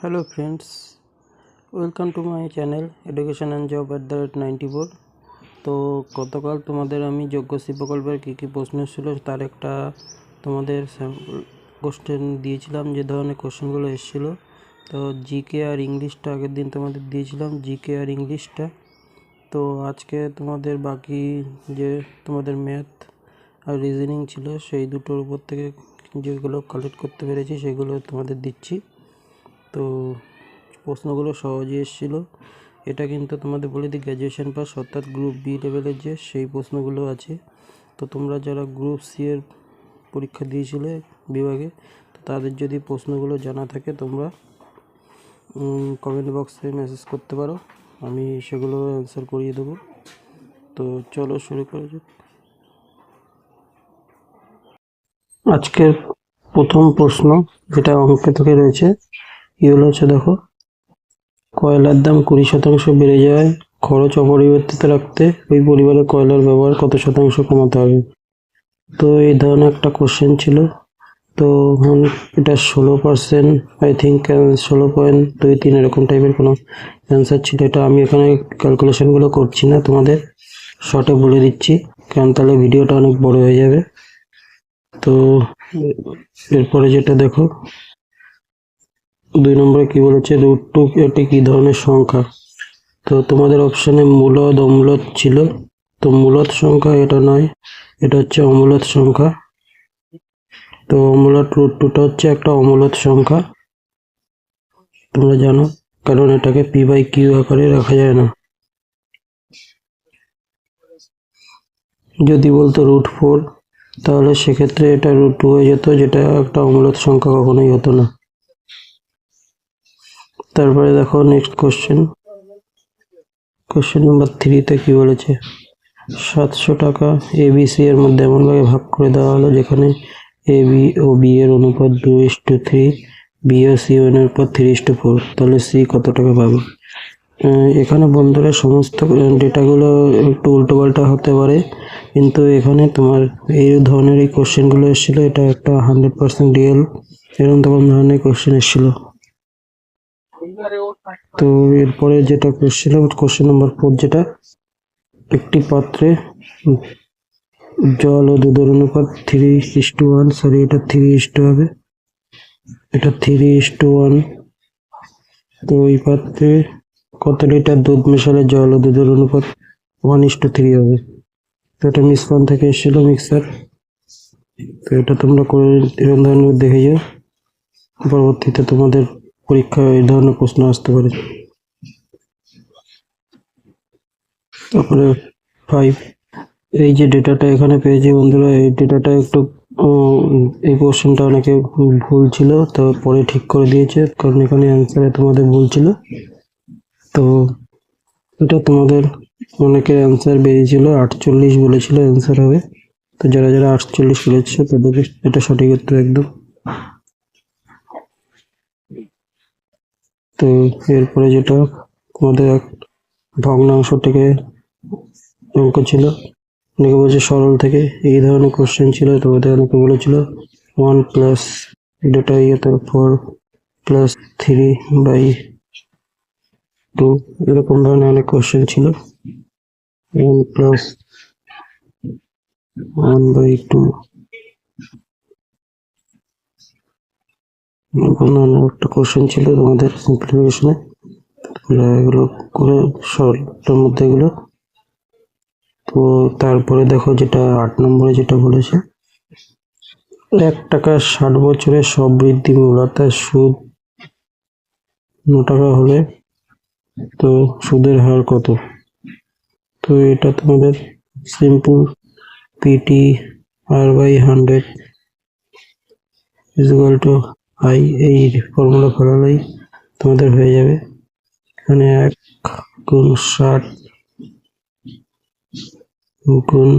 Hello friends welcome to my channel education and job at the rate ninety four তো গতকাল তোমাদের আমি যোগ্যশ্রী প্রকল্পের কী কী প্রশ্ন ছিল তার একটা তোমাদের কোশ্চেন দিয়েছিলাম, যে ধরনের কোশ্চেনগুলো এসেছিল। তো জিকে আর ইংলিশটা আগের দিন তোমাদের দিয়েছিলাম জিকে আর ইংলিশটা তো আজকে তোমাদের বাকি যে তোমাদের ম্যাথ আর রিজনিং ছিল, সেই দুটোর উপর থেকে যেগুলো কালেক্ট করতে পেরেছি, সেগুলো তোমাদের দিচ্ছি। তো প্রশ্নগুলো সহজই এসেছিল। এটা কিন্তু তোমাদের বলে দিই গ্র্যাজুয়েশন পাস অর্থাৎ গ্রুপ বি লেভেলের যে সেই প্রশ্নগুলো আছে। তো তোমরা যারা গ্রুপ সি এর পরীক্ষা দিয়েছিলে বিভাগে, তো তাদের যদি প্রশ্নগুলো জানা থাকে তোমরা কমেন্ট বক্সে মেসেজ করতে পারো। আমি সেগুলো অ্যান্সার করিয়ে দেবো। তো চলো শুরু করা যাক। আজকের প্রথম প্রশ্ন যেটা অঙ্কে থেকে রয়েছে এগুলো হচ্ছে দেখো, কয়লার দাম কুড়ি শতাংশ বেড়ে যায়, খরচ অপরিবর্তিত রাখতে ওই পরিবারে কয়লার ব্যবহার কত শতাংশ কমাতে হবে। তো এই ধরনের একটা কোশ্চেন ছিল। তো এটা ষোলো পার্সেন্ট আই থিঙ্ক ষোলো পয়েন্ট দুই তিন এরকম টাইপের কোনো অ্যান্সার ছিল। এটা আমি এখানে ক্যালকুলেশনগুলো করছি না, তোমাদের শর্টে বলে দিচ্ছি, কারণ তাহলে ভিডিওটা অনেক বড় হয়ে যাবে। তো এরপরে যেটা দেখো দুই নম্বরে কি বলেছে? রুট টু এটি কি ধরনের সংখ্যা? তো তোমাদের অপশানে মূলদ, অমূলদ ছিল। তো মূলত সংখ্যা এটা নয়, এটা হচ্ছে অমূলত সংখ্যা। তো অমূলদ রুট টুটা হচ্ছে একটা অমূলত সংখ্যা। তোমরা জানো, কারণ এটাকে পি বাই কিউ আকারে রাখা যায় না। যদি বলতো রুট ফোর তাহলে সেক্ষেত্রে এটা রুট টু হয়ে যেত, যেটা একটা অমূলত সংখ্যা কখনোই হতো না। তারপরে দেখো নেক্সট কোশ্চেন কোশ্চেন নাম্বার থ্রিতে কি বলেছে? সাতশো টাকা এবিসি এর মধ্যে এমনভাবে ভাগ করে দেওয়া হলো যেখানে এ বি ও বি এর অনুপাত two is to three B O C এর অনুপাত থ্রি ইস টু ফোর তাহলে সি কত টাকা পাবে? এখানে বন্ধুরা সমস্ত ডেটাগুলো একটু উল্টোপাল্টা হতে পারে, কিন্তু এখানে তোমার এই ধরনের এই কোশ্চেনগুলো এসেছিল, এটা একটা হান্ড্রেড পার্সেন্ট রিয়েল এরকম তখন ধরনের কোশ্চেন এসেছিল। তো এরপরে যেটা কোশ্চেন কোশ্চেন নাম্বার ফোর যেটা, একটি পাত্রে জল ও দুধের অনুপাত three is to one sorry এটা থ্রি ইস টু হবে। এটা থ্রি ইস টু ওয়ান তো এই পাত্রে কত লিটার দুধ মেশালে জল ও দুধের অনুপাত ওয়ান ইস টু থ্রি হবে? তো এটা মিসফোন থেকে এসেছিল মিক্সার তো এটা তোমরা করে এরকম ধরনের দেখে যাও। পরবর্তীতে তোমাদের পরীক্ষায় এই ধরনের প্রশ্ন আসতে পারে। তারপরে ফাইভ এই যে ডেটাটা এখানে পেয়েছি বন্ধুরা, এই ডেটাটা একটু এই কোশ্চেনটা অনেকে ভুল ছিল, তো পরে ঠিক করে দিয়েছে, কারণ এখানে অ্যান্সারে তোমাদের ভুল ছিল। তো এটা তোমাদের অনেকের অ্যান্সার বেরিয়েছিল, আটচল্লিশ বলেছিল অ্যান্সার হবে। তো যারা যারা আটচল্লিশ বলেছে, তাদের এটা সঠিক উত্তর একদম। তো এরপরে যেটা আমাদের এক ভগ্নাংশ থেকে অঙ্ক ছিল অনেকে বলছে সরল থেকে এই ধরনের কোশ্চেন ছিল, তো ওদের অনেকে বলেছিল ওয়ান প্লাস ডেটা ইয়েতে four plus three by two এরকম ধরনের অনেক কোশ্চেন ছিল। One plus one by two ধরনের একটা কোশ্চেন ছিল তোমাদের সিম্পলিফিকেশনে এগুলো করে সরলটার মধ্যে এগুলো। তো তারপরে দেখো যেটা আট নম্বরে যেটা বলেছে, এক টাকা ষাট বছরের সব বৃদ্ধি অর্থাৎ সুদ ন টাকা হলে তো সুদের হার কত? তো এটা তোমাদের simple PT R by hundred equal to I, এই ফর্মুলা ফেলালেই তোমাদের হয়ে যাবে। এখানে এক গুণ ষাট গুণ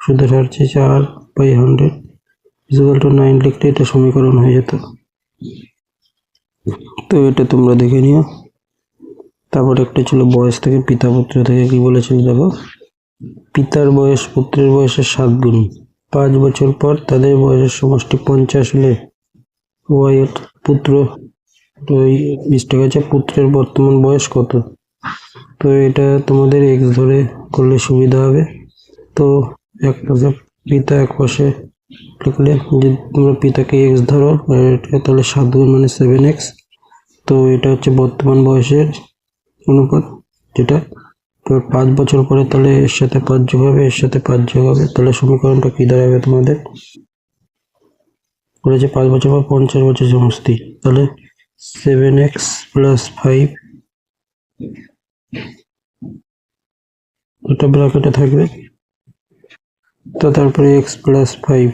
সুদের হার চেয়ে চার by hundred equal to nine লিখলে এটা সমীকরণ হয়ে যেত। তো এটা তোমরা দেখে নিও। তারপর একটা ছিল বয়স থেকে পিতা পুত্র থেকে কি বলেছিল দেখো? পিতার বয়স পুত্রের বয়সের সাত গুণ। পাঁচ বছর পর তাদের বয়সের সমষ্টি পঞ্চাশ হলে ওয়াই পুত্র, তো এই মিস্টেক আছে পুত্রের বর্তমান বয়স কত? তো এটা তোমাদের এক্স ধরে করলে সুবিধা হবে। তো এক পাশে পিতা এক পাশে লিখলে যদি তোমরা পিতাকে এক্স ধরো তাহলে সাত গুণ মানে সেভেন এক্স। তো এটা হচ্ছে বর্তমান বয়সের অনুপাত, যেটা পাঁচ বছর পরে তাহলে এর সাথে পাঁচ যোগ হবে, এর সাথে পাঁচ যোগ হবে। তাহলে সমীকরণটা কি দাঁড়াবে তোমাদের? বলেছে পাঁচ বছর পর পঞ্চাশ বছর সমষ্টি। তাহলে সেভেন এক্স প্লাস ফাইভ এটা ব্র্যাকেটে থাকবে। তো তারপরে X plus five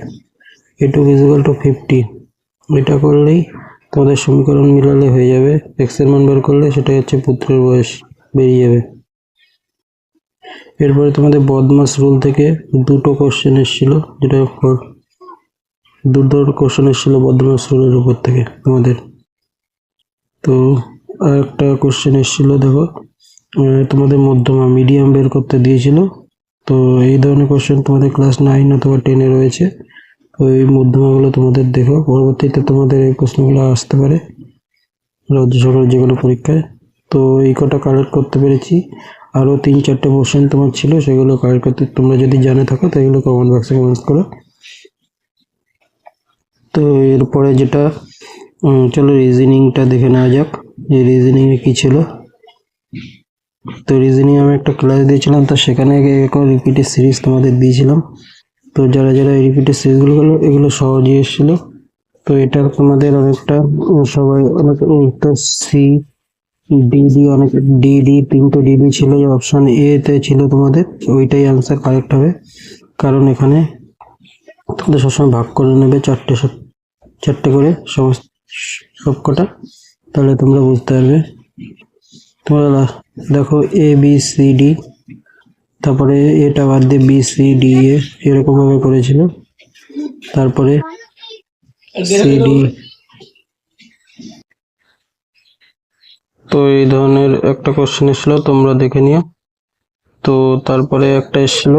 A two equal to fifty এটা করলেই তোমাদের সমীকরণ মিলালে হয়ে যাবে। এক্সের মান বের করলে সেটা হচ্ছে পুত্রের বয়স, বেরিয়ে যাবে। এরপরে তোমাদের বদমাস রুল থেকে দুটো কোশ্চেন এসেছিল, যেটা দুটো কোশ্চেন এসেছিল বদমাস রুলের উপর থেকে তোমাদের তো আর একটা কোশ্চেন এসেছিল, দেখো তোমাদের মধ্যমা মিডিয়াম বের করতে দিয়েছিল। তো এই ধরনের কোশ্চেন তোমাদের ক্লাস নাইন অথবা টেনে রয়েছে। তো এই মধ্যমাগুলো তোমাদের দেখো, পরবর্তীতে তোমাদের এই প্রশ্নগুলো আসতে পারে। রাজ্য সরকার যে কোনো পরীক্ষায়। তো এই কটা কালেক্ট করতে পেরেছি। আরও তিন চারটে কোশ্চেন তোমার ছিল, সেগুলো কালেক্ট করতে তোমরা যদি জানে থাকো তো এগুলো কমেন্ট বক্সে কমেন্টস করো। তো এরপরে যেটা চলো রিজনিংটা দেখে নেওয়া যাক যে রিজনিংয়ে কী ছিল। তো রিজনিং আমি একটা ক্লাস দিয়েছিলাম, তো সেখানে এরকম রিপিটেড সিরিজ তোমাদের দিয়েছিলাম। তো যারা যারা এই রিপিটেড সিরিজগুলো করল, এগুলো সহজেই এসেছিল। তো এটা তোমাদের অনেকটা সবাই অনেক তো সি ডিডি অনেক ডিডি তিনটে ডিডি ছিল অপশন এ তে ছিল তোমাদের, ওইটাই অ্যান্সার কারেক্ট হবে। কারণ এখানে তোমাদের সবসময় ভাগ করে নেবে চারটে চারটে করে সমস্ত সব কটা, তাহলে তোমরা বুঝতে পারবে। তোমরা দেখো এ বি সি ডি তারপরে এটা বাদ দিয়ে বি সি ডি এ এরকম ভাবে করেছিল। তারপরে সি ডি তো এই ধরনের একটা কোশ্চেন এসেছিল, তোমরা দেখে নিও। তো তারপরে একটা এসেছিল,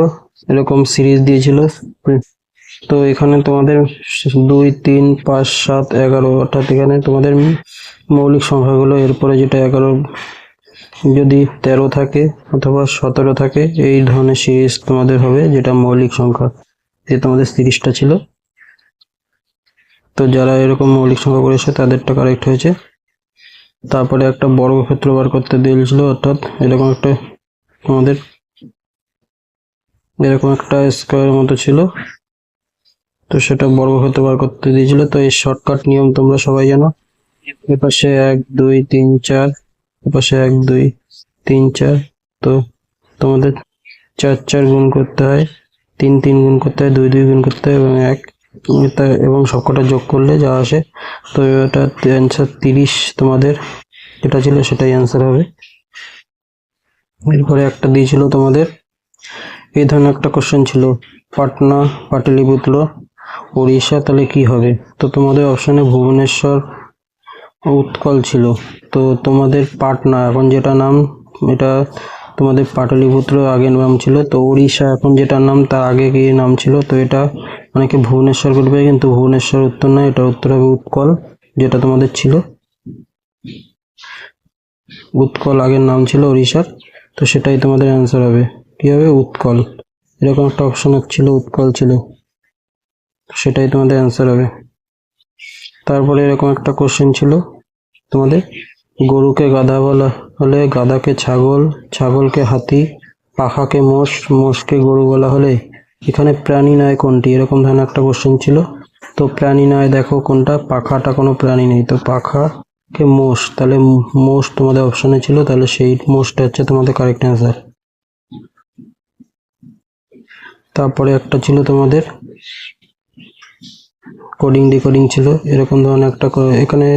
এরকম সিরিজ দিয়েছিল। তো এখানে তোমাদের দুই, তিন, পাঁচ, সাত, এগারো, অর্থাৎ এখানে তোমাদের মৌলিক সংখ্যাগুলো, এরপরে যেটা এগারো, যদি তেরো থাকে অথবা সতেরো থাকে, এই ধরনের সিরিজ তোমাদের হবে, যেটা মৌলিক সংখ্যা, যে তোমাদের তিরিশটা ছিল। তো যারা এরকম মৌলিক সংখ্যা করেছে, তাদেরটা কারেক্ট হয়েছে। তারপরে একটা বর্গক্ষেত্র বার করতে দিয়েছিল অর্থাৎ এরকম একটা আমাদের এরকম একটা স্কোয়ার মতো ছিল। তো সেটা বর্গক্ষেত্র বার করতে দিয়েছিল। তো এই শর্টকাট নিয়ম তোমরা সবাই জানো। এপাশে এক, দুই, তিন, চার। এপাশে এক, দুই, তিন, চার। তো তোমাদের চার চার গুণ করতে হয়। তিন তিন গুণ করতে হয়, দুই দুই গুণ করতে হয়, এবং এক। এবং সবকটা যোগ করলে যা আসে। তো এটা অ্যান্সার তিরিশ তোমাদের। যেটা ছিল সেটাই অ্যান্সার হবে। এরপরে একটা দিয়েছিল তোমাদের। এই ধরনের একটা কোশ্চেন ছিল। পাটনা, পাটলিপুত্র। উড়িষ্যা তাহলে কি হবে? তো তোমাদের অপশানে ভুবনেশ্বর উৎকল ছিল। তো তোমাদের পাটনা, এখন যেটা নাম, এটা তোমাদের পাটলিপুত্র আগে নাম ছিল। তো উড়িষ্যা এখন যেটার নাম, তার আগে কি নাম ছিল। তো এটা অনেকে ভুবনেশ্বর করবে, কিন্তু ভুবনেশ্বর উত্তর নয়, এটা উত্তর হবে উৎকল, যেটা তোমাদের ছিল। উৎকল আগের নাম ছিল উড়িষ্যার তো সেটাই তোমাদের অ্যান্সার হবে। কি হবে? উৎকল। এরকম একটা অপশন ছিল, উৎকল ছিল। সেটাই তোমাদের অ্যান্সার হবে। তারপরে এরকম একটা কোশ্চেন ছিল তোমাদের। গরুকে গাধা বলা হলে গাধাকে ছাগল, ছাগলকে হাতি, পাখাকে মোষ, মোষকে গরু বলা হলে এখানে প্রাণী নয় কোনটি? এরকম ধরনের একটা কোশ্চেন ছিল। তো প্রাণী নয় দেখো কোনটা? পাখাটা কোনো প্রাণী নেই। তো পাখাকে মোষ, তাহলে মোষ তোমাদের অপশনে ছিল, তাহলে সেই মোষটা হচ্ছে তোমাদের কারেক্ট অ্যান্সার তারপরে একটা ছিল তোমাদের কোডিং ডিকোডিং ছিল, এরকম ধরনের একটা এখানে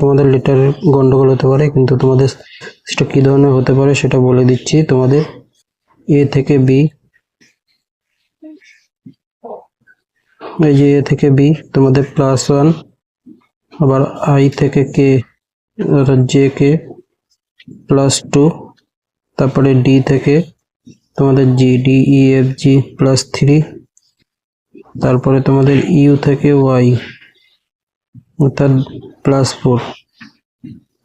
তোমাদের লেটার গন্ডগোল হতে পারে, কিন্তু তোমাদের সেটা কী ধরনের হতে পারে সেটা বলে দিচ্ছি তোমাদের। এ থেকে বি এই যে এ থেকে বি তোমাদের প্লাস ওয়ান আবার আই থেকে কে অর্থাৎ জে কে প্লাস টু তারপরে ডি থেকে তোমাদের G D E F G plus three তারপরে তোমাদের ইউ থেকে ওয়াই, অর্থাৎ প্লাস ফোর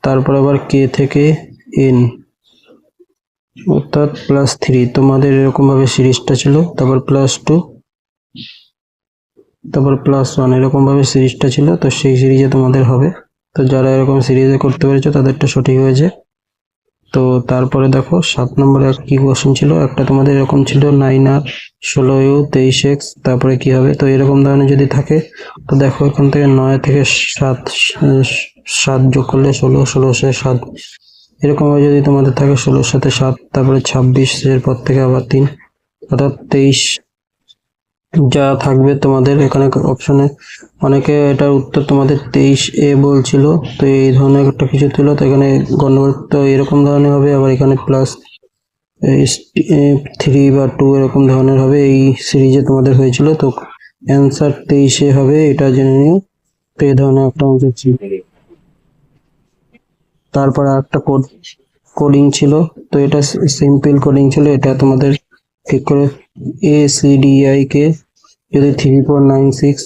তারপর আবার কে থেকে এন, অর্থাৎ প্লাস থ্রি তোমাদের এরকমভাবে সিরিজটা ছিল, তারপর প্লাস টু তারপর প্লাস ওয়ান এরকমভাবে সিরিজটা ছিল, তো সেই সিরিজে তোমাদের হবে। তো যারা এরকম সিরিজে করতে পেরেছ, তাদেরটা সঠিক হয়েছে। তো তারপরে দেখো, সাত নম্বরে কি কোশ্চেন ছিল? একটা তোমাদের এরকম ছিল নাইন আর ষোলো ইউ তেইশ এক্স, তারপরে কি হবে? তো এরকম ধরনের যদি থাকে, তো দেখো এখান থেকে নয় থেকে সাত সাত যোগ করলে ষোলো ষোলো সে সাত। এরকমভাবে যদি তোমাদের থাকে ষোলোর সাথে সাত, তারপরে ছাব্বিশ এর পর থেকে আবার তিন, অর্থাৎ তেইশ যা থাকবে তোমাদের এখানে অপশনে অনেকে এটার উত্তর তোমাদের তেইশ এ বলছিল, তো এই ধরনের একটা কিছু ছিল, তো এখানে গন্ডগোল তো এরকম ধরনের হবে, আবার এখানে প্লাস থ্রি বা টু এরকম ধরনের হবে। এই সিরিজে তোমাদের হয়েছিল, তো অ্যান্সার তেইশে হবে, এটা জেনে নিও। তো এই ধরনের একটা অঙ্ক ছিল। তারপর একটা কোড কোডিং ছিল, তো এটা সিম্পল কোডিং ছিল, এটা তোমাদের ঠিক করে A C D I K যদি থ্রি ফোর নাইন সিক্স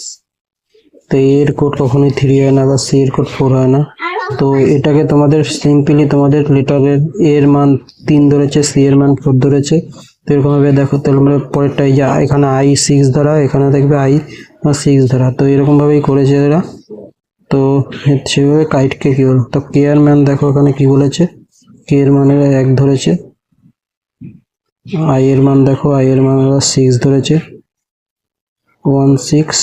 তো এর কোড কখনোই থ্রি হয় না বা সি এর কোড ফোর হয় না। তো এটাকে তোমাদের সিম্পলি তোমাদের লেটারের এর মান তিন ধরেছে সি এর মান ফোর ধরেছে। তো এরকমভাবে দেখো, তাহলে আমরা পরেরটা এই যে, এখানে আই সিক্স ধরা, এখানে দেখবে আই সিক্স ধরা। তো এরকমভাবেই করেছে এরা। তো সেভাবে কাইটকে কী হলো তো কে মান দেখো এখানে কি বলেছে? কে এর মানে এক ধরেছে। আই এর মান দেখো আই এর মান ওরা সিক্স ধরেছে। ওয়ান সিক্স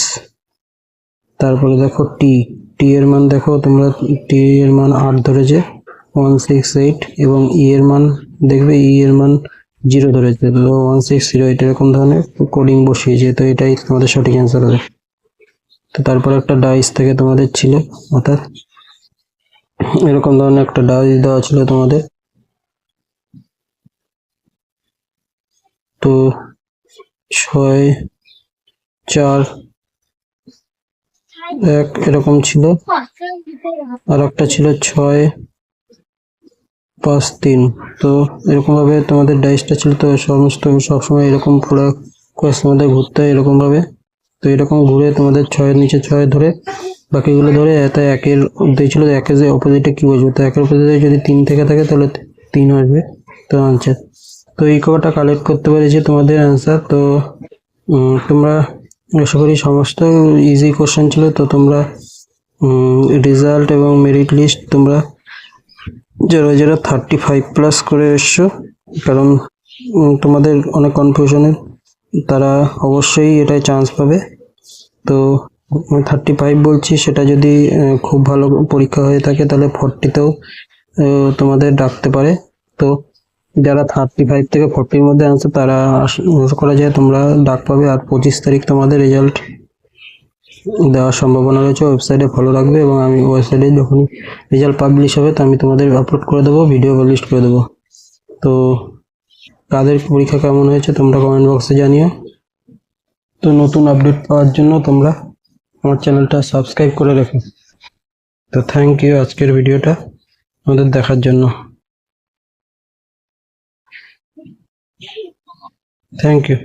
তারপরে দেখো টি টি এর মান দেখো, তোমরা টি এর মান আট ধরেছে ওয়ান সিক্স এইট এবং ই এর মান দেখবে ই এর মান জিরো ধরেছে। তো ওয়ান সিক্স জিরো এইট এরকম ধরনের কোডিং বসিয়েছে, তো এটাই তোমাদের সঠিক অ্যান্সার হবে। তো তারপর একটা ডাইস থেকে তোমাদের ছিল, অর্থাৎ এরকম ধরনের একটা ডাইস দেওয়া ছিল তোমাদের। তো ছয়, চার, এক এরকম ছিল। আর একটা ছিল ছয়, পাঁচ, তিন। তো এরকম ভাবে তোমাদের ডাইসটা ছিল, তো সমস্ত সবসময় এরকম পুরো কোয়েশ্চেন মধ্যে ঘুরতে হয় এরকম ভাবে তো এরকম ঘুরে তোমাদের ছয়ের নিচে ছয় ধরে, বাকিগুলো ধরে, তাই একের দিয়েছিল একের যে অপোজিটে কি বসবে? তো একের অপোজিটে যদি তিন থেকে থাকে, তাহলে তিন আসবে। তো আনসার তো এই কটা কালেক্ট করতে পেরেছি তোমাদের অ্যান্সার তো তোমরা আশা করি সমস্ত ইজি কোশ্চেন ছিল, তো তোমরা রেজাল্ট এবং মেরিট লিস্ট তোমরা যারা যারা থার্টি ফাইভ প্লাস করে এসছো, কারণ তোমাদের অনেক কনফিউশনের তারা অবশ্যই এটায় চান্স পাবে। তো থার্টি ফাইভ বলছি, সেটা যদি খুব ভালো পরীক্ষা হয়ে থাকে, তাহলে ফোরটিতেও তোমাদের ডাকতে পারে। তো যারা থার্টি ফাইভ থেকে ফোরটির মধ্যে আনছে তারা আশ- করা যায় তোমরা ডাক পাবে আর পঁচিশ তারিখ তোমাদের রেজাল্ট দেওয়ার সম্ভাবনা রয়েছে। ওয়েবসাইটে ফলো রাখবে এবং আমি ওয়েবসাইটে যখন রেজাল্ট পাবলিশ হবে, তো আমি তোমাদের আপলোড করে দেবো ভিডিও পাবলিশ করে দেবো। তো কাদের পরীক্ষা কেমন হয়েছে তোমরা কমেন্ট বক্সে জানিও। তো নতুন আপডেট পাওয়ার জন্য তোমরা আমার চ্যানেলটা সাবস্ক্রাইব করে রেখো। তো থ্যাংক ইউ আজকের ভিডিওটা আমাদের দেখার জন্য। Thank you